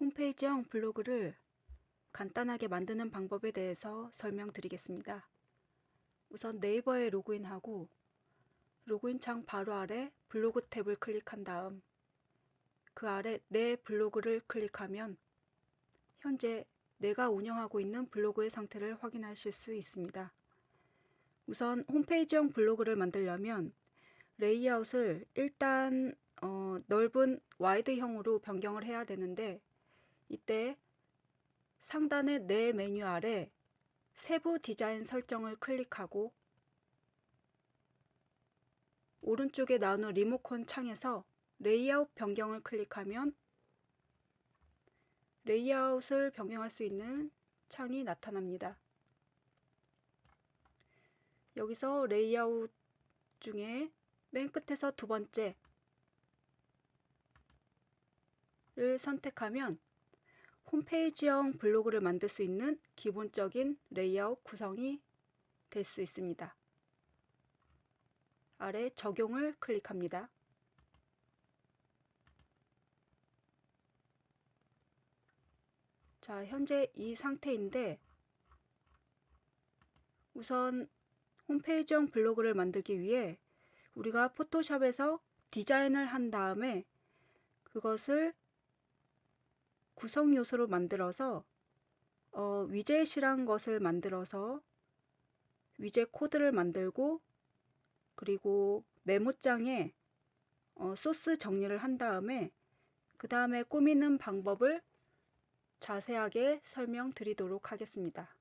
홈페이지형 블로그를 간단하게 만드는 방법에 대해서 설명드리겠습니다. 우선 네이버에 로그인하고 로그인 창 바로 아래 블로그 탭을 클릭한 다음 그 아래 내 블로그를 클릭하면 현재 내가 운영하고 있는 블로그의 상태를 확인하실 수 있습니다. 우선 홈페이지형 블로그를 만들려면 레이아웃을 일단 어, 넓은 와이드형으로 변경을 해야 되는데 이때 상단의 내 메뉴 아래 세부 디자인 설정을 클릭하고 오른쪽에 나오는 리모컨 창에서 레이아웃 변경을 클릭하면 레이아웃을 변경할 수 있는 창이 나타납니다. 여기서 레이아웃 중에 맨 끝에서 두 번째를 선택하면 홈페이지형 블로그를 만들 수 있는 기본적인 레이아웃 구성이 될 수 있습니다. 아래 적용을 클릭합니다. 자, 현재 이 상태인데 우선 홈페이지형 블로그를 만들기 위해 우리가 포토샵에서 디자인을 한 다음에 그것을 구성 요소로 만들어서 어, 위젯이란 것을 만들어서 위젯 코드를 만들고 그리고 메모장에 어, 소스 정리를 한 다음에 그 다음에 꾸미는 방법을 자세하게 설명드리도록 하겠습니다.